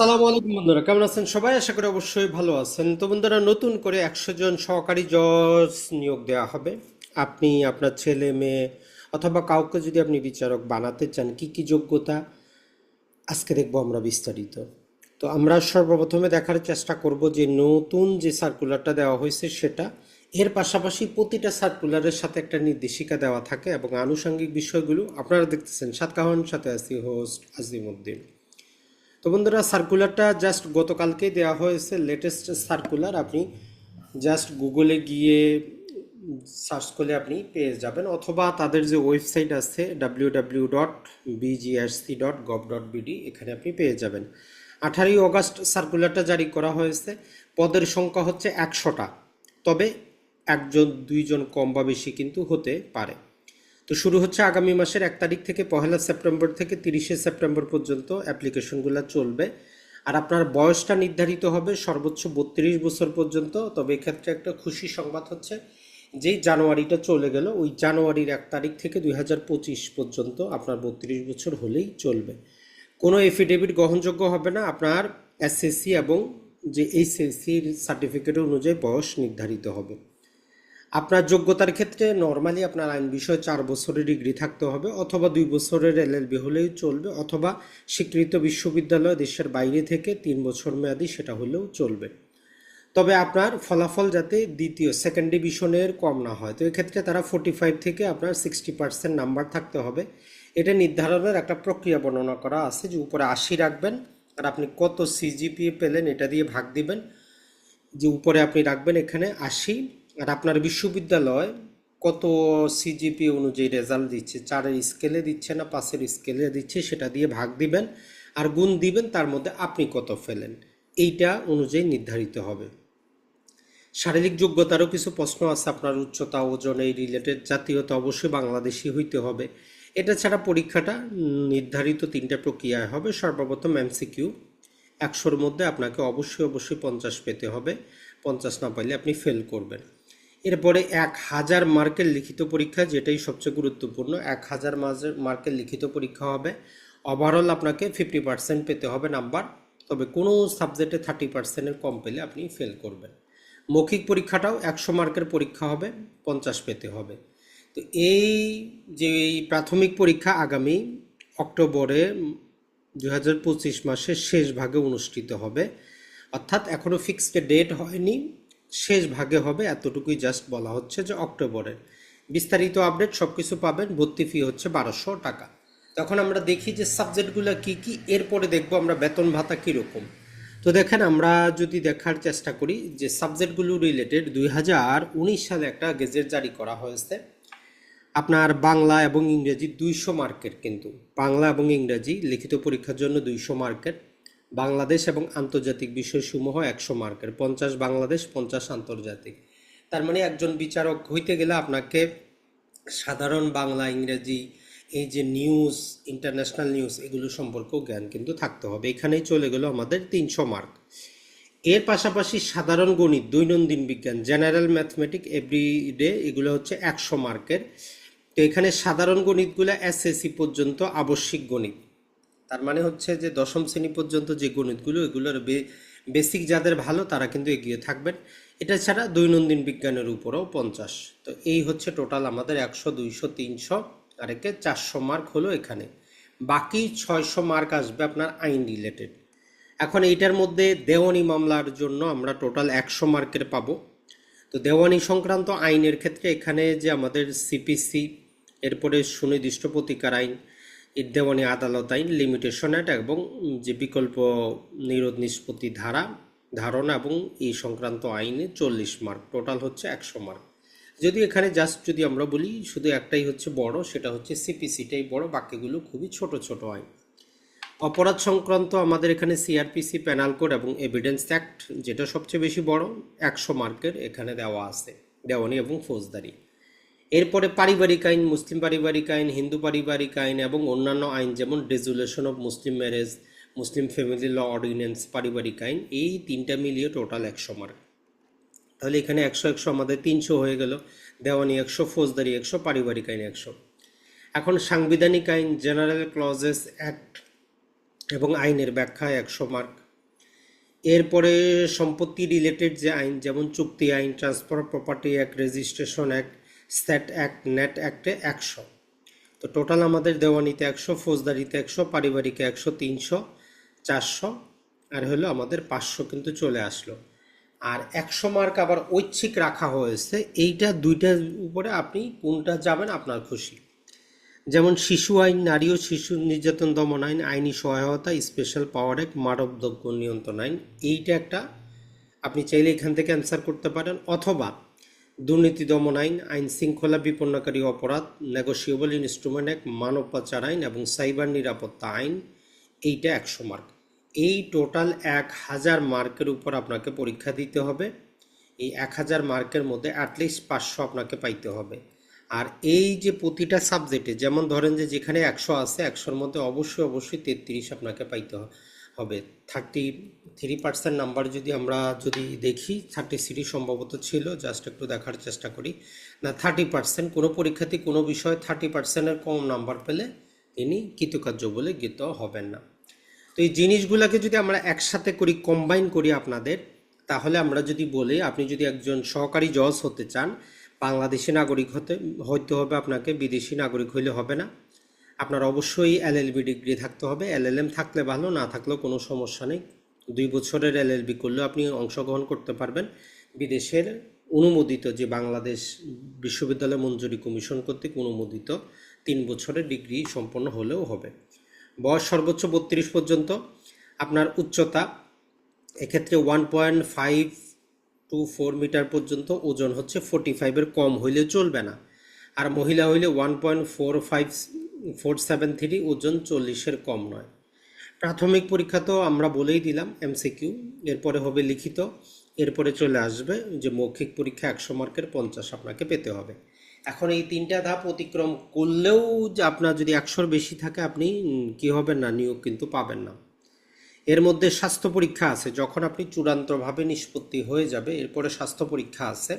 সালামু আলাইকুম বন্ধুরা, কেমন আছেন সবাই? আশা করি অবশ্যই ভালো আছেন। তো বন্ধুরা, নতুন করে একশো জন সহকারী জজ নিয়োগ দেওয়া হবে। আপনি আপনার ছেলে, মেয়ে অথবা কাউকে যদি আপনি বিচারক বানাতে চান, কি কি যোগ্যতা? আজকে দেখব আমরা বিস্তারিত। তো আমরা সর্বপ্রথমে দেখার চেষ্টা করব যে নতুন যে সার্কুলারটা দেওয়া হয়েছে সেটা, এর পাশাপাশি প্রতিটা সার্কুলারের সাথে একটা নির্দেশিকা দেওয়া থাকে এবং আনুষঙ্গিক বিষয়গুলো আপনারা দেখতেছেন। সাতকাহন, সাথে আছি হোস্ট আজিমউদ্দিন তো বন্ধুরা সার্কুলারটা জাস্ট গতকালকেই দেওয়া হয়েছে লেটেস্ট সার্কুলার আপনি জাস্ট গুগলে গিয়ে সার্চ করলে আপনি পেয়ে যাবেন, অথবা তাদের যে ওয়েবসাইট আছে W W dot BGSC dot gov dot এখানে আপনি পেয়ে যাবেন। আঠারোই অগাস্ট সার্কুলারটা জারি করা হয়েছে, পদের সংখ্যা হচ্ছে একশোটা, তবে একজন, দুইজন কম বা বেশি কিন্তু হতে পারে। তো শুরু হচ্ছে আগামী মাসের এক তারিখ থেকে পহেলা সেপ্টেম্বর থেকে তিরিশে সেপ্টেম্বর পর্যন্ত অ্যাপ্লিকেশনগুলো চলবে। আর আপনার বয়সটা নির্ধারিত হবে সর্বোচ্চ বত্রিশ বছর পর্যন্ত, তবে এক্ষেত্রে একটা খুশি সংবাদ হচ্ছে যেই জানুয়ারিটা চলে গেল। ওই জানুয়ারির এক তারিখ থেকে দুই হাজার পঁচিশ পর্যন্ত আপনার বত্রিশ বছর হলেই চলবে। কোনো এফিডেভিট গ্রহণযোগ্য হবে না। আপনার এসএসসি এবং যে এইচএসসির সার্টিফিকেট অনুযায়ী বয়স নির্ধারিত হবে। আপনার যোগ্যতার ক্ষেত্রে নর্মালি আপনার আইন বিষয়ে চার বছরের ডিগ্রি থাকতে হবে, অথবা দুই বছরের এল এলএলবি হলেও চলবে, অথবা স্বীকৃত বিশ্ববিদ্যালয় দেশের বাইরে থেকে তিন বছর মেয়াদি সেটা হলেও চলবে। তবে আপনার ফলাফল যাতে দ্বিতীয় সেকেন্ড ডিভিশনের কম না হয়। তো এক্ষেত্রে তারা ফোর্টি ফাইভ থেকে আপনার সিক্সটি পার্সেন্ট নাম্বার থাকতে হবে। এটা নির্ধারণের একটা প্রক্রিয়া বর্ণনা করা আছে যে উপরে আশি রাখবেন, আর আপনি কত সিজিপিএ পেলেন এটা দিয়ে ভাগ দিবেন। যে উপরে আপনি রাখবেন এখানে আশি আর আপনার বিশ্ববিদ্যালয় কত সিজিপি অনুযায়ী রেজাল্ট দিচ্ছে? চারের স্কেলে দিচ্ছে না, পাঁচের স্কেলে দিচ্ছে, সেটা দিয়ে ভাগ দিবেন আর গুণ দিবেন, তার মধ্যে আপনি কত ফেলেন? এইটা অনুযায়ী নির্ধারিত হবে। শারীরিক যোগ্যতারও কিছু প্রশ্ন আছে, আপনার উচ্চতা, ওজন এই রিলেটেড জাতীয়তা অবশ্যই বাংলাদেশি হইতে হবে। এটা ছাড়া পরীক্ষাটা নির্ধারিত তিনটা প্রক্রিয়ায় হবে, সর্বপ্রথম এমসিকিউ একশোর মধ্যে আপনাকে অবশ্যই অবশ্যই পঞ্চাশ পেতে হবে। পঞ্চাশ না পাইলে আপনি ফেল করবেন। এরপরে এক হাজার মার্কের লিখিত পরীক্ষা, যেটাই সবচেয়ে গুরুত্বপূর্ণ, এক হাজার মার্কের লিখিত পরীক্ষা হবে। ওভারঅল আপনাকে ফিফটি পার্সেন্ট পেতে হবে নাম্বার, তবে কোনো সাবজেক্টে থার্টি পার্সেন্টের কম পেলে আপনি ফেল করবেন। মৌখিক পরীক্ষাটাও একশো মার্কের পরীক্ষা হবে, পঞ্চাশ পেতে হবে। তো এই যে প্রাথমিক পরীক্ষা আগামী অক্টোবরে দু হাজার পঁচিশ মাসের শেষ ভাগে অনুষ্ঠিত হবে। অর্থাৎ এখনও ফিক্সড ডেট হয়নি। শেষ ভাগে হবে, এতটুকুই জাস্ট বলা হচ্ছে যে অক্টোবরে বিস্তারিত আপডেট সব কিছু পাবেন, ভর্তি ফি হচ্ছে বারোশো টাকা। তখন আমরা দেখি যে সাবজেক্টগুলো কি কি, এরপরে দেখব আমরা বেতন ভাতা কীরকম। তো দেখেন, আমরা যদি দেখার চেষ্টা করি যে সাবজেক্টগুলো রিলেটেড দুই হাজার উনিশ সালে একটা গেজেট জারি করা হয়েছে। আপনার বাংলা এবং ইংরেজি দুইশো মার্কের কিন্তু। বাংলা এবং ইংরেজি লিখিত পরীক্ষার জন্য দুইশো মার্কের বাংলাদেশ এবং আন্তর্জাতিক বিষয়সমূহ একশো মার্কের, পঞ্চাশ বাংলাদেশ, পঞ্চাশ আন্তর্জাতিক। তার মানে একজন বিচারক হইতে গেলে আপনাকে সাধারণ বাংলা, ইংরেজি, এই যে নিউজ, ইন্টারন্যাশনাল নিউজ, এগুলো সম্পর্কেও জ্ঞান কিন্তু থাকতে হবে। এখানেই চলে গেল আমাদের তিনশো মার্ক। এর পাশাপাশি সাধারণ গণিত, দৈনন্দিন বিজ্ঞান, জেনারেল ম্যাথমেটিক, এভরিডে এগুলো হচ্ছে একশো মার্কের। তো এখানে সাধারণ গণিতগুলো এসএসসি পর্যন্ত আবশ্যিক গণিত। তার মানে হচ্ছে যে দশম শ্রেণি পর্যন্ত যে গণিতগুলো, এগুলোর বেসিক যাদের ভালো তারা কিন্তু এগিয়ে থাকবেন। এটা ছাড়া দৈনন্দিন বিজ্ঞানের উপরেও পঞ্চাশ। তো এই হচ্ছে টোটাল আমাদের একশো, দুইশো, তিনশো, আর একে চারশো মার্ক হলো এখানে। বাকি ছয়শো মার্ক আসবে আপনার আইন রিলেটেড এখন এইটার মধ্যে দেওয়ানি মামলার জন্য আমরা টোটাল একশো মার্কের পাবো। তো দেওয়ানি সংক্রান্ত আইনের ক্ষেত্রে এখানে যে আমাদের সিপিসি এরপরে সুনির্দিষ্ট প্রতিকার আইন দেওয়ানি আদালত আইন লিমিটেশন অ্যাক্ট এবং যে বিকল্প নিরোধ নিষ্পত্তি ধারা, ধারণা এবং এই সংক্রান্ত আইনে চল্লিশ মার্ক টোটাল হচ্ছে একশো মার্ক যদি এখানে জাস্ট যদি আমরা বলি, শুধু একটাই হচ্ছে বড়, সেটা হচ্ছে সিপিসিটাই বড়, বাকিগুলো খুবই ছোট ছোট আইন অপরাধ সংক্রান্ত আমাদের এখানে সিআরপিসি প্যানাল কোড এবং এভিডেন্স অ্যাক্ট যেটা সবচেয়ে বেশি বড়, একশো মার্কের এখানে দেওয়া আছে, দেওয়ানি এবং ফৌজদারি। এরপরে পারিবারিক আইন, মুসলিম পারিবারিক আইন, হিন্দু পারিবারিক আইন এবং অন্যান্য আইন যেমন resolution of Muslim marriage, Muslim family law ordinance, পারিবারিক আইন, এই তিনটা মিলিয়ে টোটাল একশো মার্ক। তাহলে এখানে একশো একশো আমাদের তিনশো হয়ে গেল। দেওয়ানি একশো, ফৌজদারি একশো, পারিবারিক আইন একশো। এখন সাংবিধানিক আইন, জেনারেল ক্লজেস অ্যাক্ট এবং আইনের ব্যাখ্যা একশো মার্ক। এরপরে সম্পত্তি রিলেটেড যে আইন, যেমন চুক্তি আইন, transfer property act, registration act stat act net অ্যাক্টে একশো। তো টোটাল আমাদের দেওয়ানিতে একশো, ফৌজদারিতে একশো, পারিবারিকে একশো, তিনশো, চারশো, আর হলো আমাদের পাঁচশো কিন্তু চলে আসলো। আর একশো মার্ক আবার ঐচ্ছিক রাখা হয়েছে, এইটা দুইটার উপরে আপনি কোনটা যাবেন আপনার খুশি। যেমন শিশু আইন, নারী ও শিশু নির্যাতন দমন আইন, আইনি সহায়তা, স্পেশাল পাওয়ার অ্যাক্ট মানবদ্রব্য নিয়ন্ত্রণ আইন, এইটা একটা আপনি চাইলে এখান থেকে অ্যান্সার করতে পারেন, অথবা দুর্নীতি দমন আইন আইন শৃঙ্খলা বিপন্নকারী অপরাধ নেগোসিয়েবল ইনস্ট্রুমেন্ট অ্যাক্ট মানব পাচার আইন এবং সাইবার নিরাপত্তা আইন, এইটা একশো মার্ক এই টোটাল এক হাজার মার্কের উপর আপনাকে পরীক্ষা দিতে হবে। এই এক হাজার মার্কের মধ্যে অ্যাটলিস্ট পাঁচশো আপনাকে পাইতে হবে। আর এই যে প্রতিটা সাবজেক্টে যেমন ধরেন যে যেখানে একশো আছে, একশোর মধ্যে অবশ্যই অবশ্যই তেত্রিশ আপনাকে পাইতে হ- হবে। থার্টি থ্রি পার্সেন্ট নাম্বার যদি আমরা যদি দেখি থার্টি থ্রি সম্ভবত ছিল জাস্ট একটু দেখার চেষ্টা করি। না থার্টি পার্সেন্ট কোনো পরীক্ষাতে কোনো বিষয়ে থার্টি পার্সেন্টের কম নাম্বার পেলে তিনি কৃতকার্য বলে গীত হবেন না। তো এই জিনিসগুলোকে যদি আমরা একসাথে করি কম্বাইন করি আপনাদের, তাহলে আমরা যদি বলি, আপনি যদি একজন সহকারী জজ হতে চান, বাংলাদেশি নাগরিক হতে, হইতে হবে আপনাকে, বিদেশি নাগরিক হইলে হবে না। আপনার অবশ্যই এলএলবি ডিগ্রি থাকতে হবে। এলএলএম থাকলে ভালো, না থাকলেও কোনো সমস্যা নেই। দুই বছরের এলএলবি করলেও আপনি অংশগ্রহণ করতে পারবেন। বিদেশের অনুমোদিত যে বাংলাদেশ বিশ্ববিদ্যালয় মঞ্জুরি কমিশন কর্তৃক অনুমোদিত তিন বছরের ডিগ্রি সম্পন্ন হলেও হবে। বয়স সর্বোচ্চ বত্রিশ পর্যন্ত। আপনার উচ্চতা এক্ষেত্রে one point five two four metre পর্যন্ত। ওজন হচ্ছে ফোর্টি ফাইভের কম হইলে চলবে না। আর মহিলা হইলে one point four five four seven three ওজন চল্লিশের কম নয়। প্রাথমিক পরীক্ষা তো আমরা বলেই দিলাম, এমসিকিউ। এরপরে হবে লিখিত। এরপরে চলে আসবে যে মৌখিক পরীক্ষা একশো মার্কের পঞ্চাশ আপনাকে পেতে হবে। এখন এই তিনটা ধাপ অতিক্রম করলেও যে আপনার যদি একশোর বেশি থাকে আপনি কি হবেন না, নিয়োগ কিন্তু পাবেন না। এর মধ্যে স্বাস্থ্য পরীক্ষা আছে, যখন আপনি চূড়ান্তভাবে নিষ্পত্তি হয়ে যাবে, এরপরে স্বাস্থ্য পরীক্ষা আছে।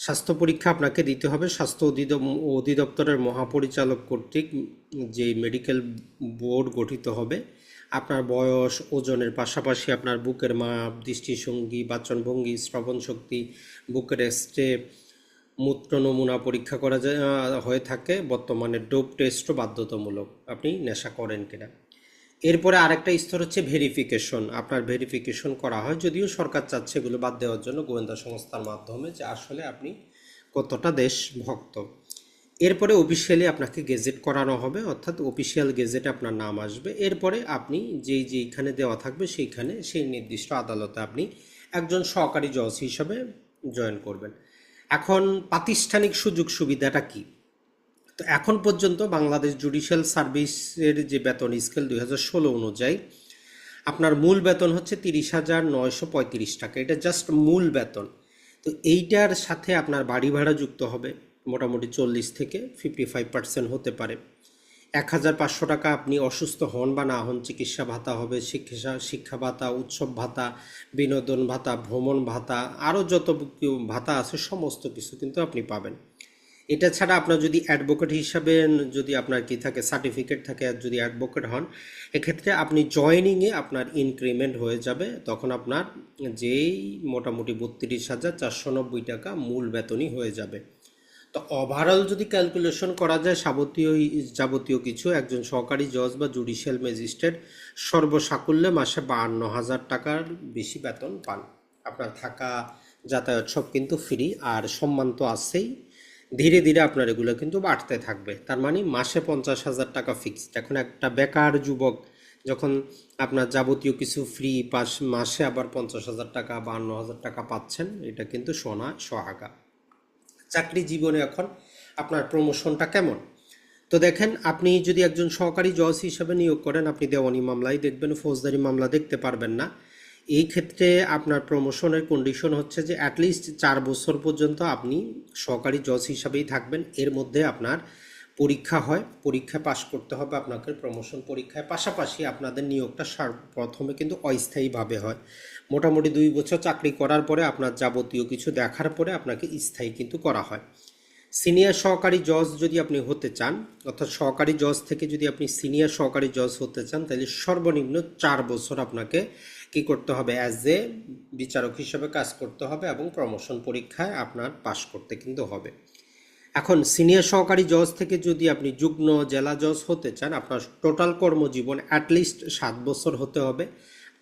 স্বাস্থ্য পরীক্ষা আপনাকে দিতে হবে। স্বাস্থ্য অধিদ- অধিদপ্তরের মহাপরিচালক কর্তৃক যে মেডিকেল বোর্ড গঠিত হবে, আপনার বয়স, ওজনের পাশাপাশি আপনার বুকের মাপ দৃষ্টিভঙ্গি বাচনভঙ্গি শ্রবণ শক্তি বুকের স্টেপ মূত্র নমুনা পরীক্ষা করা হয়ে থাকে। বর্তমানে ডোপ টেস্টও বাধ্যতামূলক। আপনি নেশা করেন কিনা? এরপরে আরেকটা স্তর হচ্ছে ভেরিফিকেশন আপনার ভেরিফিকেশন করা হয়, যদিও সরকার চাচ্ছে এগুলো বাদ দেওয়ার জন্য গোয়েন্দা সংস্থার মাধ্যমে যে আসলে আপনি কতটা দেশ ভক্ত। এরপরে অফিসিয়ালি আপনাকে গেজেট করানো হবে, অর্থাৎ অফিসিয়াল গেজেটে আপনার নাম আসবে। এরপরে আপনি যেই যেইখানে দেওয়া থাকবে সেইখানে সেই নির্দিষ্ট আদালতে আপনি একজন সহকারী জজ হিসাবে জয়েন করবেন। এখন প্রাতিষ্ঠানিক সুযোগ সুবিধাটা কী? তো এখন পর্যন্ত বাংলাদেশ জুডিশিয়াল সার্ভিসের যে বেতন, স্কেল দুই হাজার ষোলো অনুযায়ী, আপনার মূল বেতন হচ্ছে তিরিশ হাজার নয়শো পঁয়ত্রিশ টাকা। এটা জাস্ট মূল বেতন। তো এইটার সাথে আপনার বাড়ি ভাড়া যুক্ত হবে মোটামুটি চল্লিশ থেকে ফিফটি ফাইভ পার্সেন্ট হতে পারে। এক হাজার পাঁচশো টাকা আপনি অসুস্থ হন বা না হন, চিকিৎসা ভাতা হবে, শিক্ষা শিক্ষা ভাতা, উৎসব ভাতা, বিনোদন ভাতা, ভ্রমণ ভাতা, আরও যত ভাতা আছে, সমস্ত কিছু কিন্তু আপনি পাবেন। এটা ছাড়া আপনার যদি অ্যাডভোকেট হিসাবে যদি আপনার কি থাকে সার্টিফিকেট থাকে আর যদি অ্যাডভোকেট হন, এক্ষেত্রে আপনি জয়েনিংয়ে আপনার ইনক্রিমেন্ট হয়ে যাবে। তখন আপনার যেই মোটামুটি বত্রিশ হাজার চারশো নব্বই টাকা মূল বেতনই হয়ে যাবে। তো ওভারঅল যদি ক্যালকুলেশন করা যায় যাবতীয় যাবতীয় কিছু, একজন সহকারী জজ বা জুডিশিয়াল ম্যাজিস্ট্রেট সর্বসাকুল্যে মাসে বাহান্ন হাজার টাকার বেশি বেতন পান। আপনার থাকা, যাতায়াত সব কিন্তু ফ্রি আর সম্মান তো আছেই। ধীরে ধীরে আপনার এগুলো কিন্তু বাড়তে থাকবে। তার মানে মাসে পঞ্চাশ হাজার টাকা ফিক্সড এখন একটা বেকার যুবক যখন আপনার যাবতীয় কিছু ফ্রি পাস মাসে আবার পঞ্চাশ হাজার টাকা বাহান্ন হাজার টাকা পাচ্ছেন, এটা কিন্তু সোনা সোহাগা। চাকরি জীবনে এখন আপনার প্রমোশনটা কেমন? তো দেখেন, আপনি যদি একজন সহকারী জজ হিসাবে নিয়োগ করেন, আপনি দেওয়ানি মামলায় দেখবেন, ফৌজদারি মামলা দেখতে পারবেন না। এই ক্ষেত্রে আপনার প্রমোশনের কন্ডিশন হচ্ছে যে অ্যাটলিস্ট চার বছর পর্যন্ত আপনি সহকারী জজ হিসাবেই থাকবেন। এর মধ্যে আপনার পরীক্ষা হয় পরীক্ষায় পাশ করতে হবে আপনাকে প্রমোশন পরীক্ষায়। পাশাপাশি আপনাদের নিয়োগটা প্রথমে কিন্তু অস্থায়ীভাবে হয়। মোটামুটি দুই বছর চাকরি করার পরে আপনার যাবতীয় কিছু দেখার পরে আপনাকে স্থায়ী কিন্তু করা হয়। সিনিয়র সহকারী জজ যদি আপনি হতে চান, অর্থাৎ সহকারী জজ থেকে যদি আপনি সিনিয়র সহকারী জজ হতে চান, তাহলে সর্বনিম্ন চার বছর আপনাকে কি করতে হবে অ্যাজ এ বিচারক হিসেবে কাজ করতে হবে এবং প্রমোশন পরীক্ষায় আপনার পাশ করতে কিন্তু হবে। এখন সিনিয়র সহকারী জজ থেকে যদি আপনি যুগ্ম জেলা জজ হতে চান, আপনার টোটাল কর্মজীবন অ্যাটলিস্ট সাত বছর হতে হবে।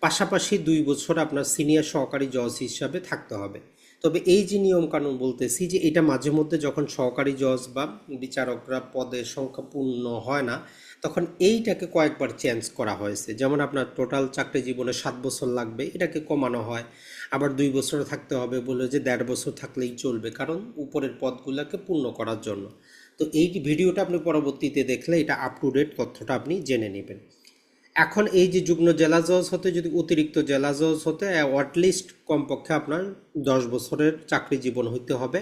পাশাপাশি দুই বছর আপনার সিনিয়র সহকারী জজ হিসাবে থাকতে হবে। তবে এই যে নিয়মকানুন বলতেছি যে এটা মাঝে মধ্যে যখন সহকারী জজ বা বিচারকরা পদের সংখ্যা পূর্ণ হয় না তখন এইটাকে কয়েকবার চেঞ্জ করা হয়েছে। যেমন আপনার টোটাল চাকরি জীবনে সাত বছর লাগবে, এটাকে কমানো হয়। আবার দুই বছর থাকতে হবে বলে যে দেড় বছর থাকলেই চলবে, কারণ উপরের পদগুলোকে পূর্ণ করার জন্য। তো এই ভিডিওটা আপনি পরবর্তীতে দেখলে, এটা আপ টু ডেট তথ্যটা আপনি জেনে নেবেন। এখন এই যে যুগ্ম জেলা জজ হতে, যদি অতিরিক্ত জেলা জজ হতে অ্যাটলিস্ট কমপক্ষে আপনার দশ বছরের চাকরি জীবন হইতে হবে।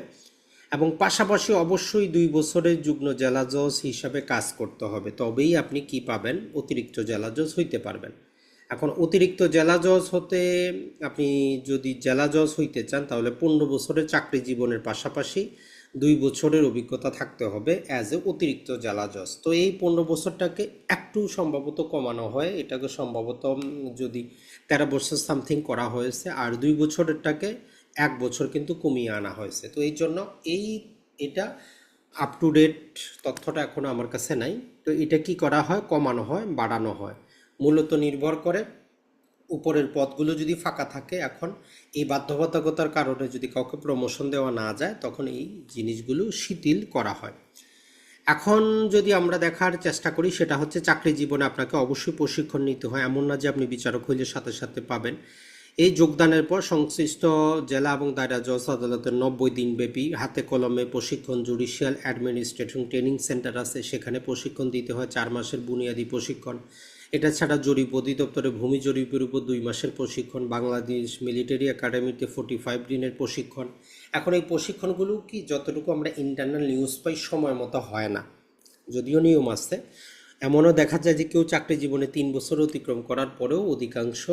এবং পাশাপাশি অবশ্যই দুই বছরের যুগ্ম জেলা জজ হিসাবে কাজ করতে হবে। তবেই আপনি কি পাবেন? অতিরিক্ত জেলা জজ হইতে পারবেন। এখন অতিরিক্ত জেলা জজ হতে আপনি যদি জেলা জজ হইতে চান, তাহলে পনেরো বছরের চাকরি জীবনের পাশাপাশি দুই বছরের অভিজ্ঞতা থাকতে হবে অ্যাজ এ অতিরিক্ত জেলা জজ। তো এই পনেরো বছরটাকে একটু সম্ভবত কমানো হয়। এটাকে সম্ভবত যদি তেরো বছর সামথিং করা হয়েছে, আর দুই বছরেরটাকে এক বছর কিন্তু কমিয়ে আনা হয়েছে। তো এই জন্য এই, এটা আপ টু ডেট তথ্যটা এখনও আমার কাছে নাই। তো এটা কি করা হয়, কমানো হয়, বাড়ানো হয়? মূলত নির্ভর করে উপরের পদগুলো যদি ফাঁকা থাকে এখন, এই বাধ্যবাধকতার কারণে যদি কাউকে প্রমোশন দেওয়া না যায়, তখন এই জিনিসগুলো শিথিল করা হয়। এখন যদি আমরা দেখার চেষ্টা করি, সেটা হচ্ছে চাকরি জীবনে আপনাকে অবশ্যই প্রশিক্ষণ নিতে হয়। এমন না যে আপনি বিচারক হইলে সাথে সাথে পাবেন। এই যোগদানের পর সংশ্লিষ্ট জেলা এবং দায়রা জজ আদালতের নব্বই দিনব্যাপী হাতে কলমে প্রশিক্ষণ, জুডিশিয়াল অ্যাডমিনিস্ট্রেশন, ট্রেনিং সেন্টার আছে। সেখানে প্রশিক্ষণ দিতে হয় চার মাসের বুনিয়াদী প্রশিক্ষণ। এটা ছাড়া জরিপ অধিদপ্তরে ভূমি জরিপের উপর দুই মাসের প্রশিক্ষণ, বাংলাদেশ মিলিটারি একাডেমিতে ফোর্টি ফাইভ দিনের প্রশিক্ষণ। এখন এই প্রশিক্ষণগুলো কি যতটুকু আমরা ইন্টারনাল নিউজ পাই, সময় মতো হয় না। যদিও নিয়ম আছে। এমনও দেখা যায় যে কেউ চাকরি জীবনে তিন বছর অতিক্রম করার পরেও অধিকাংশ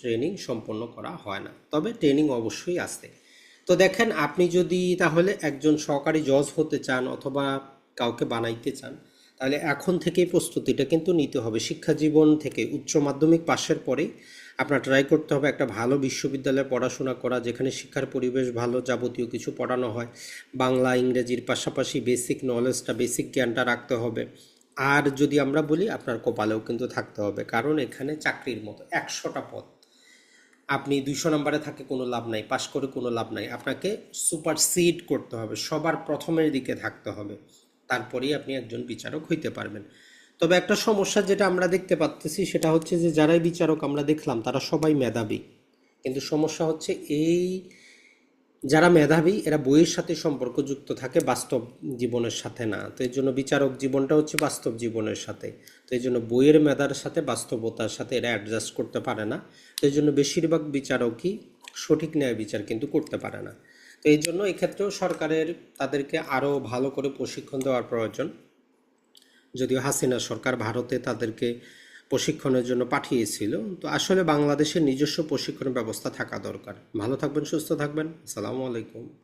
ট্রেনিং সম্পন্ন করা হয় না। তবে ট্রেনিং অবশ্যই আছে তো দেখেন, আপনি যদি তাহলে একজন সহকারী জজ হতে চান অথবা কাউকে বানাইতে চান, তাহলে এখন থেকেই প্রস্তুতিটা কিন্তু নিতে হবে। শিক্ষা জীবন থেকে উচ্চ মাধ্যমিক পাশের পরেই আপনার ট্রাই করতে হবে একটা ভালো বিশ্ববিদ্যালয়ে পড়াশোনা করা, যেখানে শিক্ষার পরিবেশ ভালো, যাবতীয় কিছু পড়ানো হয়। বাংলা, ইংরেজির পাশাপাশি বেসিক নলেজটা বেসিক জ্ঞানটা রাখতে হবে। আর যদি আমরা বলি, আপনার কপালেও কিন্তু থাকতে হবে। কারণ এখানে চাকরির মতো একশোটা পদ। আপনি দুইশো নম্বরে থাকে কোনো লাভ নাই, পাশ করে কোনো লাভ নাই। আপনাকে সুপার সিড করতে হবে, সবার প্রথমের দিকে থাকতে হবে। তারপরেই আপনি একজন বিচারক হইতে পারবেন। তবে একটা সমস্যা যেটা আমরা দেখতে পাচ্তেছি, সেটা হচ্ছে যে, যারাই বিচারক আমরা দেখলাম, তারা সবাই মেধাবী। কিন্তু সমস্যা হচ্ছে এই যারা মেধাবী, এরা বইয়ের সাথে সম্পর্কযুক্ত থাকে, বাস্তব জীবনের সাথে না। তো এই জন্য বিচারক জীবনটা হচ্ছে বাস্তব জীবনের সাথে। তো এই জন্য বইয়ের মেধার সাথে, বাস্তবতার সাথে এরা অ্যাডজাস্ট করতে পারে না। তো এই জন্য বেশিরভাগ বিচারকই সঠিক ন্যায় বিচার কিন্তু করতে পারে না। তো এই জন্য এক্ষেত্রেও সরকারের তাদেরকে আরও ভালো করে প্রশিক্ষণ দেওয়ার প্রয়োজন। যদিও হাসিনা সরকার ভারতে তাদেরকে প্রশিক্ষণের জন্য পাঠিয়েছিল। তো আসলে বাংলাদেশের নিজস্ব প্রশিক্ষণ ব্যবস্থা থাকা দরকার। ভালো থাকবেন, সুস্থ থাকবেন। আসসালামু আলাইকুম।